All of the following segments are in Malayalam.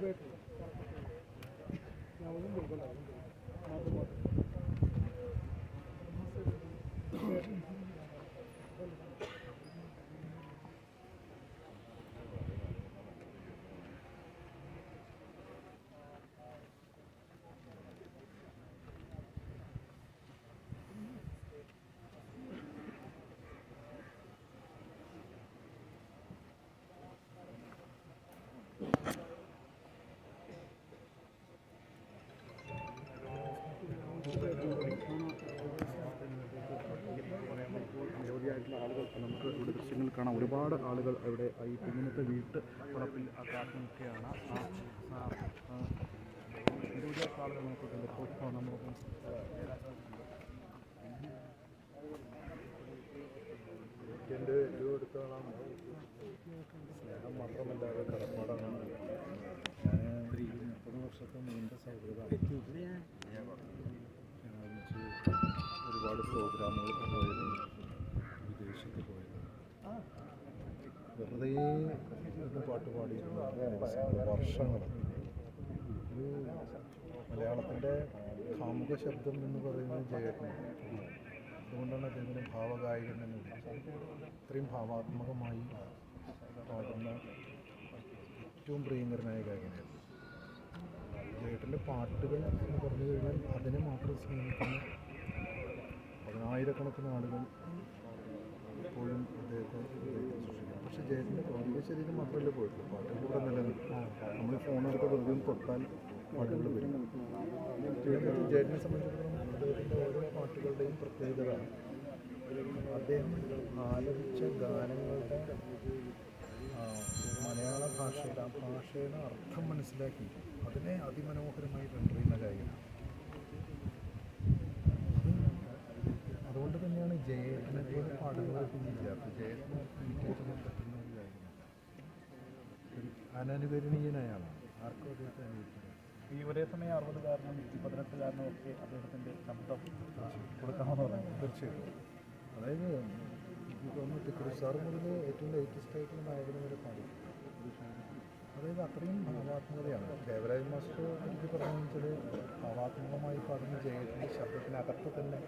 这边走，那我们走过来。ആളുകൾ നമുക്ക് ഇവിടെ ദൃശ്യങ്ങൾ കാണാം ഒരുപാട് ആളുകൾ ഇവിടെ ഈ കുഞ്ഞിനത്തെ വീട്ട് വളപ്പിൽ ആ കാത്തു നിൽക്കുകയാണ് ആ ആളുകൾ ഇപ്പോൾ നമ്മളിപ്പം എന്റെ രൂപ എടുത്തോളാം സ്നേഹം മാത്രമല്ലാതെ കടപ്പാടാണ്. മുപ്പത് വർഷത്തെ നീണ്ട സൗഹൃദം ഒരുപാട് പ്രോഗ്രാമുകൾ വെറുതെ ഇത് പാട്ട് പാടിയിരുന്ന. വർഷങ്ങൾ. ഒരു മലയാളത്തിന്റെ കാമുക ശബ്ദം എന്ന് പറയുന്നത് ജയകനാണ് അതുകൊണ്ടാണ് അദ്ദേഹത്തിന്റെ ഭാവഗായകൻ എന്ന് വിളിച്ചത്. ഇത്രയും ഭാവാത്മകമായി പാടുന്ന ഏറ്റവും പ്രിയങ്കരനായ ഗായകനായിരുന്നു. ജയേട്ടന്റെ പാട്ടുകൾ എന്ന് പറഞ്ഞു കഴിഞ്ഞാൽ അതിനെ മാത്രം സ്നേഹിക്കുന്ന പതിനായിരക്കണക്കിന് ആളുകൾ ജയേട്ടന്റെ ഭൗതിക ശരീരം മാത്രമല്ല പോയിട്ടുള്ളൂ. പാട്ടുകൾ കൂടെ നിലനിൽക്കും. നമ്മൾ ഫോണെടുത്ത് വെറുതെ തൊട്ടാൽ പാട്ടുകൾ വരും. ജയനെ സംബന്ധിച്ചിടത്തോളം അദ്ദേഹത്തിന്റെ ഓരോ പാട്ടുകളുടെയും പ്രത്യേകത അദ്ദേഹം ആലപിച്ച ഗാനങ്ങളുടെ മലയാള ഭാഷയുടെ ആ ഭാഷയുടെ അർത്ഥം മനസ്സിലാക്കി അതിനെ അതിമനോഹരമായി റെൻഡർ ചെയ്യുന്ന ഗായകനാണ്. അത് അതുകൊണ്ട് തന്നെയാണ് ജയേട്ടനെ പോലെ ജയേട്ടനെ ഇമിറ്റേറ്റ് ചെയ്യാൻ പറ്റുന്ന ഒരു ഗായകനാണ് ഒരു അനനുകരണീയനായ ആളാണ് ആർക്കും അദ്ദേഹത്തെ അനുകരിക്കുന്നത് ഈ ഒരേ സമയം അറുപതുകാരനും പതിനെട്ടുകാരനും ഒക്കെ അദ്ദേഹത്തിന്റെ ശബ്ദം കൊടുക്കാമെന്ന് പറയുന്നത്. തീർച്ചയായിട്ടും. അതായത് എനിക്ക് തോന്നുന്നു ടിക്കറ്റ് സാർ മുതൽ ഏറ്റവും ലേറ്റസ്റ്റ് ആയിട്ടുള്ള നായകനെ വരെ പാടി അതായത് അത്രയും ഭാവാത്മകതയാണ് ദേവരാജ് മാസ്റ്റർ എനിക്ക് പറഞ്ഞു വെച്ചാൽ ഭാവാത്മകമായി പാടുന്ന ജയത്തിന്റെ ശബ്ദത്തിനകത്ത് തന്നെ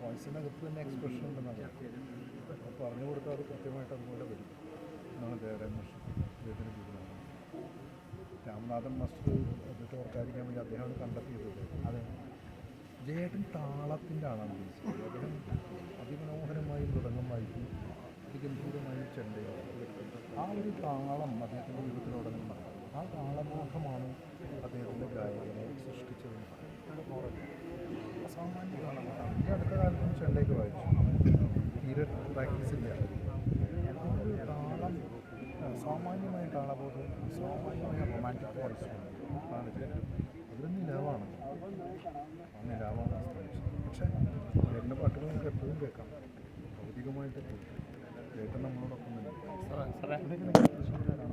വോയിസിനകത്ത് തന്നെ എക്സ്പ്രഷൻ ഉണ്ടെന്നാണ്. പറഞ്ഞു കൊടുത്താൽ അത് കൃത്യമായിട്ട് അതുപോലെ വരും. എന്നാണ് വേറെ അദ്ദേഹത്തിന് തീരുമാനം രാമനാഥൻ മാസ്റ്റർ എന്നിട്ട് ഓർക്കാതിരിക്കാൻ വേണ്ടി അദ്ദേഹമാണ് കണ്ടെത്തിയത്. അതെ. ജയേട്ടൻ താളത്തിന്റെ ആളാണ് ഉദ്ദേശിച്ചത് അദ്ദേഹം അതിമനോഹരമായി മൃദംഗം വായിക്കും അതിഗംഭീരമായി ചെണ്ടയോ ആ ഒരു താളം അദ്ദേഹത്തിന്റെ ജീവിതത്തിലുടനീളം നടക്കും. ആ താളബോധമാണ് അദ്ദേഹത്തിന്റെ ഗായകനെ സൃഷ്ടിച്ചതെന്ന് പറയുന്നത് അസാമാന്യ താളമാണ് ഈ അടുത്ത കാലത്തും ചെണ്ടയൊക്കെ വായിച്ചു. തീരെ പ്രാക്ടീസ് ഇല്ല. സാമാന്യമായ അപ്പോൾ സാമാന്യമായ റൊമാന്റിക് ആണ്. ജയേട്ടൻ അതൊരു നിലവാണ്. ആ നിലാവാണ് പക്ഷേ ചേട്ടന്റെ പാട്ടുകൾ നമുക്ക് എപ്പോഴും കേൾക്കാം. ഭൗതികമായിട്ട് ചേട്ടൻ നമ്മളോടൊപ്പം തന്നെ.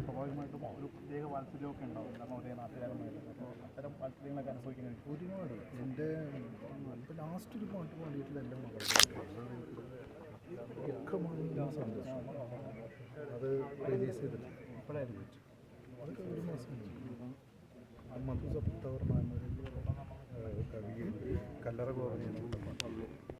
സ്വാഭാവികമായിട്ടും ഒരു പ്രത്യേക വാത്സല്യമൊക്കെ ഉണ്ടാവും. കാരണം ഒരേ നാട്ടുകാരുമായിട്ട്. അപ്പോൾ അത്തരം വാത്സല്യങ്ങളൊക്കെ അനുഭവിക്കുന്നത് ഒരുപാട് എന്റെ ഇപ്പം ലാസ്റ്റ് ഒരു പാട്ട് പാടിയിട്ടില്ല എന്റെ മകളുടെ സന്തോഷം അത് റിലീസ് ചെയ്തിട്ട് ഇപ്പോഴായിരുന്നു അതൊക്കെ ഒരു മാസം കവി കല്ലറ ഗോപതി